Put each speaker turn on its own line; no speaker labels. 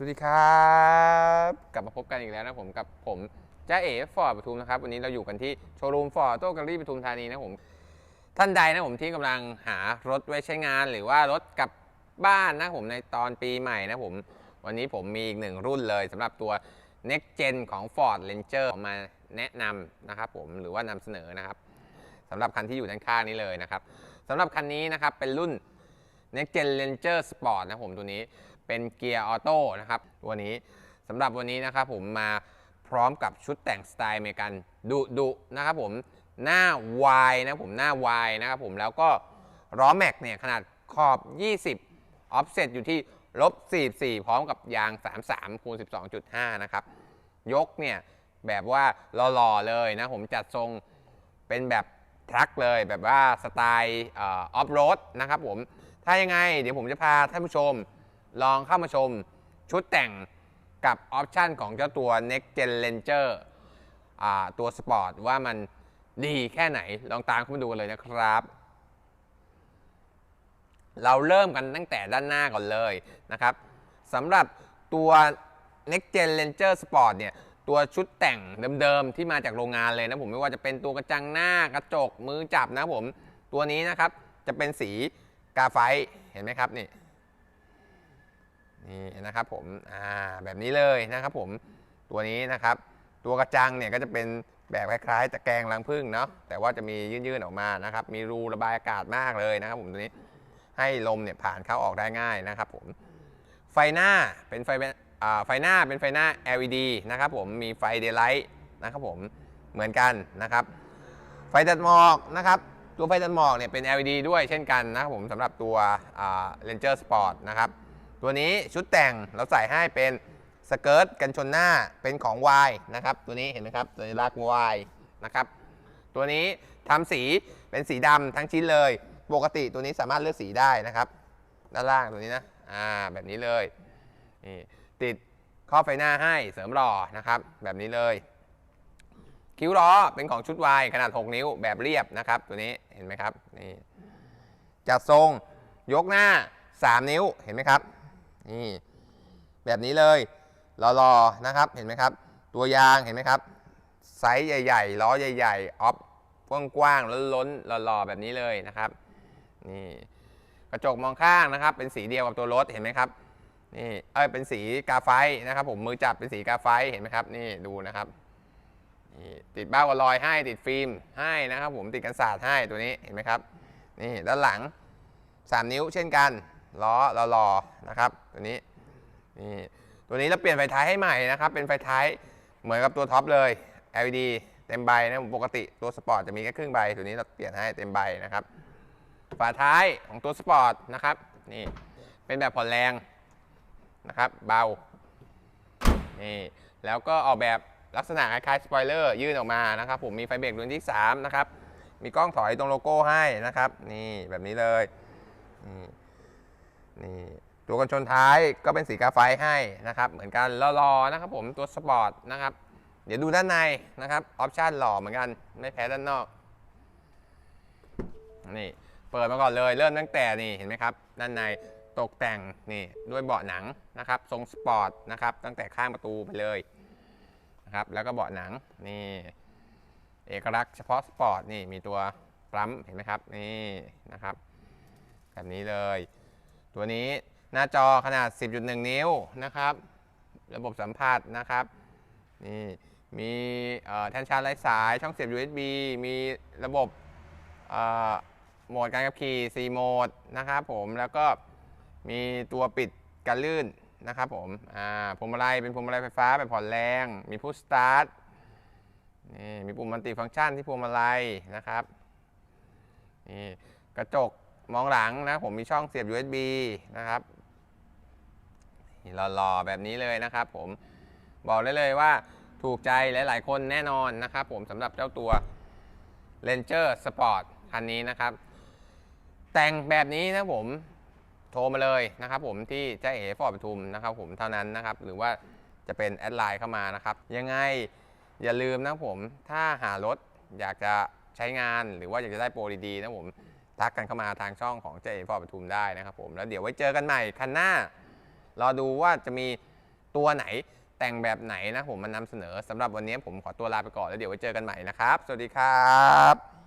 สวัสดีครับ กลับมาพบกันอีกแล้วนะผมกับผมจ้าเอ๋ฟอร์ดปทุมนะครับวันนี้เราอยู่กันที่โชว์รูมฟอร์ดโต้กลลี่ปทุมธานีนะผมท่านใดนะผมที่กำลังหารถไว้ใช้งาน หรือว่ารถกลับบ้านนะผมในตอนปีใหม่นะผมวันนี้ผมมีอีกหนึ่งรุ่นเลยสำหรับตัว Next Gen ของ Ford Ranger ออกมาแนะนำนะครับผมหรือว่านำเสนอนะครับสำหรับคันที่อยู่ด้านข้างนี้เลยนะครับสำหรับคันนี้นะครับเป็นรุ่น Next Gen Ranger Sport นะผมตัวนี้ เป็นเกียร์ออโต้นะครับตัวนี้สำหรับวันนี้นะครับผมมาพร้อมกับชุดแต่งสไตล์เมกันดุดุนะครับผมหน้าวายนะผมหน้าวายนะครับผมแล้วก็ล้อแม็กเนี่ยขนาดขอบ 20 ออฟเซตอยู่ที่ลบ 44 พร้อมกับยาง 33คูณ12.5 นะครับ ยกเนี่ย แบบว่าหล่อๆเลยนะ ผมจัดทรงเป็นแบบทรัคเลยแบบว่าสไตล์ออฟโรดนะครับผม ถ้ายังไง เดี๋ยวผมจะพาท่านผู้ชม ลองเข้ามาชมชุดแต่งกับออปชันของเจ้าตัว Next Gen Ranger อ่าตัวสปอร์ตว่ามันดีแค่ไหนลองตามเข้ามาดูกันเลยนะครับ เราเริ่มกันตั้งแต่ด้านหน้าก่อนเลยนะครับสำหรับตัว Next Gen Ranger Sport เนี่ยตัวชุดแต่งเดิมๆ ที่มาจากโรงงานเลยนะผมไม่ว่าจะเป็นตัวกระจังหน้ากระจกมือจับนะผม ตัวนี้นะครับจะเป็นสีกาไฟเห็นไหมครับนี่ นะครับผมอ่าแบบนี้เลยนะครับผมตัวนี้นะครับ ตัวกระจังเนี่ยก็จะเป็นแบบคล้ายๆตะแกรงรังผึ้งเนาะแต่ว่าจะมียื่นๆออกมานะครับ มีรูระบายอากาศมากเลยนะครับ ผมตัวนี้ให้ลมเนี่ยผ่านเข้าออกได้ง่ายนะครับผมไฟหน้าเป็นไฟไฟหน้าเป็นไฟหน้า LED นะครับผมมีไฟเดย์ไลท์นะครับผมเหมือนกันนะครับ ไฟตัดหมอกนะครับตัวไฟตัดหมอกเนี่ยเป็น LED ด้วยเช่นกันนะครับผมสำหรับตัว Ranger Sport นะครับ ตัวนี้ชุดแต่งเราใส่ให้เป็นสเกิร์ตกันชนหน้าเป็นของ Y นะครับ ตัวนี้เห็นไหมครับตัวนี้ลาก Y นะครับ ตัวนี้ทำสีเป็นสีดำทั้งชิ้นเลย ปกติตัวนี้สามารถเลือกสีได้นะครับ ด้านล่างตัวนี้นะอ่าแบบนี้เลยนี่ติดข้อไฟหน้าให้เสริมหล่อนะครับ แบบนี้เลย คิ้วล้อเป็นของชุดวายขนาด 6 นิ้วแบบเรียบนะครับ ตัวนี้เห็นไหมครับนี่จัดทรงยกหน้า 3 นิ้วเห็นไหมครับ นี่แบบนี้เลยรอๆนะครับเห็นไหมครับ ตัวยางเห็นไหมครับไซส์ใหญ่ๆล้อใหญ่ๆออฟกว้างๆล้นๆหล่อๆแบบนี้เลยนะครับนี่กระจกมองข้างนะครับ เป็นสีเดียวกับตัวรถเห็นไหมครับนี่เอ้ยเป็นสีกาไฟนะครับ ผมมือจับเป็นสีกาไฟเห็นไหมครับนี่ดูนะครับนี่ติดเบ้ากันรอยให้ติดฟิล์มให้นะครับ ผมติดกันศาสตร์ให้ตัวนี้เห็นไหมครับนี่ด้านหลัง 3 นิ้วเช่นกัน ล้อรอๆนะครับตัวนี้นี่ตัวนี้เราเปลี่ยนไฟท้ายให้ใหม่นะครับเป็นไฟท้ายเหมือนกับตัวท็อปเลย LED เต็มใบนะปกติตัวสปอร์ตจะมีแค่ครึ่งใบ ตัวนี้เราเปลี่ยนให้เต็มใบนะครับฝาท้ายของตัวสปอร์ตนะครับนี่เป็นแบบผ่อนแรงนะครับเบานี่แล้วก็ออกแบบลักษณะคล้ายๆสปอยเลอร์ยื่นออกมานะครับผมมีไฟเบรกรุ่นที่3นะครับมีกล้องถอยตรงโลโก้ให้นะครับ นี่แบบนี้เลย นี่ตัวกันชนท้ายก็เป็นสีกาไฟให้นะครับเหมือนกันรอๆนะครับผมตัวสปอร์ตนะครับเดี๋ยวดูด้านในนะครับออปชันหล่อเหมือนกันไม่แพ้ด้านนอกนี่เปิดมาก่อนเลยเริ่มตั้งแต่นี่เห็นไหมครับด้านในตกแต่งนี่ด้วยเบาะหนังนะครับทรงสปอร์ตนะครับตั้งแต่ข้างประตูไปเลยนะครับแล้วก็เบาะหนังนี่เอกลักษณ์เฉพาะสปอร์ตนี่มีตัวปั๊มเห็นไหมครับนี่นะครับแบบนี้เลย ตัวนี้หน้าจอขนาด 10.1 นิ้วนะครับ ระบบสัมผัสนะครับนี่มีเอ่อแทนชาร์จไร้สายช่องเสียบ USB มีระบบโหมดการขับขี่ 4 โหมดนะครับผมแล้วก็มีตัวปิดกันลื่นนะครับผมอ่าพวงมาลัยเป็นพวงมาลัยไฟฟ้าแบบผ่อนแรง มีพุชสตาร์ทนี่มีปุ่มมัลติฟังก์ชันที่พวงมาลัยนะครับนี่กระจก มองหลังนะผมมีช่องเสียบ USB นะครับหล่อๆแบบนี้เลยนะครับ ผมบอกได้เลยว่าถูกใจหลายๆ คนแน่นอนนะครับ ผมสำหรับเจ้าตัว Ranger Sport คันนี้นะครับ แต่งแบบนี้นะผมโทรมาเลยนะครับ ผมที่เจ้าเอ๋ฟอร์ดปทุมนะครับ ผมเท่านั้นนะครับ หรือว่าจะเป็นแอดไลน์เข้ามานะครับ ยังไงอย่าลืมนะผมถ้าหารถอยากจะใช้งานหรือว่าอยากจะได้โปรดีๆนะผม ทักกันเข้ามาทางช่องของเจ้าเอ๋ฟอร์ปทุมได้นะครับผม แล้วเดี๋ยวไว้เจอกันใหม่คันหน้ารอดูว่าจะมีตัวไหนแต่งแบบไหนนะผมมานำเสนอสำหรับวันนี้ผมขอตัวลาไปก่อนแล้วเดี๋ยวไว้เจอกันใหม่นะครับ สวัสดีครับ